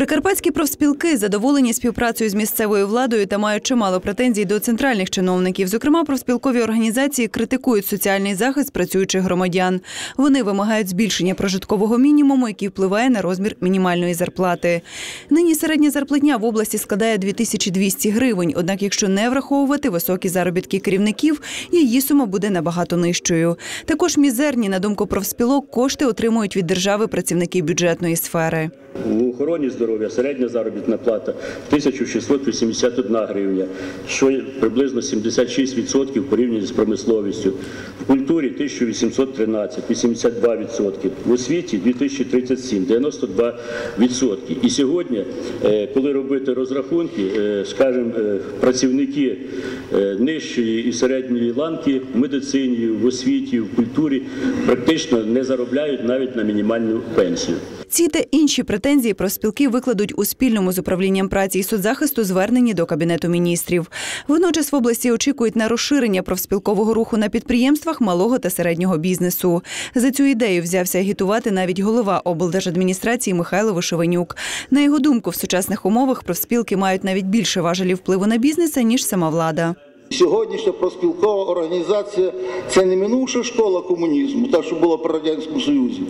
Прикарпатські профспілки задоволені співпрацею з місцевою владою та мають чимало претензій до центральних чиновників. Зокрема, профспілкові організації критикують соціальний захист працюючих громадян. Вони вимагають збільшення прожиткового мінімуму, який впливає на розмір мінімальної зарплати. Нині середня зарплатня в області складає 2200 гривень. Однак, якщо не враховувати високі заробітки керівників, її сума буде набагато нижчою. Також мізерні, на думку профспілок, кошти отримують від держави працівники бюджетної сфери. В охороні здоров'я середня заробітна плата 1681 гривня, що приблизно 76% порівняно з промисловістю. В культурі 1813, 82%. В освіті 2037, 92%. І сьогодні, е, коли робити розрахунки, е, скажімо, е, працівники нижчої і середньої ланки в медицині, в освіті, в культурі практично не заробляють навіть на мінімальну пенсію. Ці та інші претензії профспілки викладуть у спільному з управлінням праці і соцзахисту зверненні до кабінету міністрів. Водночас в області очікують на розширення профспілкового руху на підприємствах малого та середнього бізнесу. За цю ідею взявся агітувати навіть голова облдержадміністрації Михайло Вишиванюк. На його думку, в сучасних умовах профспілки мають навіть більше важелів впливу на бізнес, ніж сама влада. Сьогоднішня проспілкова організація це не минувша школа комунізму, та що була при Радянському Союзі.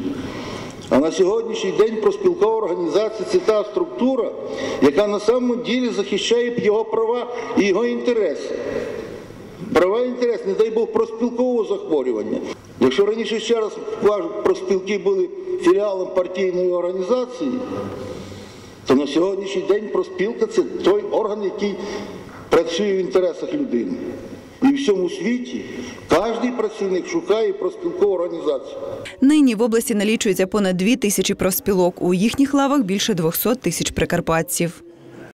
А на сьогоднішній день проспілкова організація це та структура, яка на самому ділі захищає його права і його інтереси. Права і інтереси, не дай Бог, проспілкового захворювання. Якщо раніше ще раз проспілки були філіалом партійної організації, то на сьогоднішній день проспілка це той орган, який працює в інтересах людини. І всьому світі кожен працівник шукає проспілкову організацію. Нині в області налічується понад дві тисячі профспілок. У їхніх лавах більше 200 тисяч прикарпатців.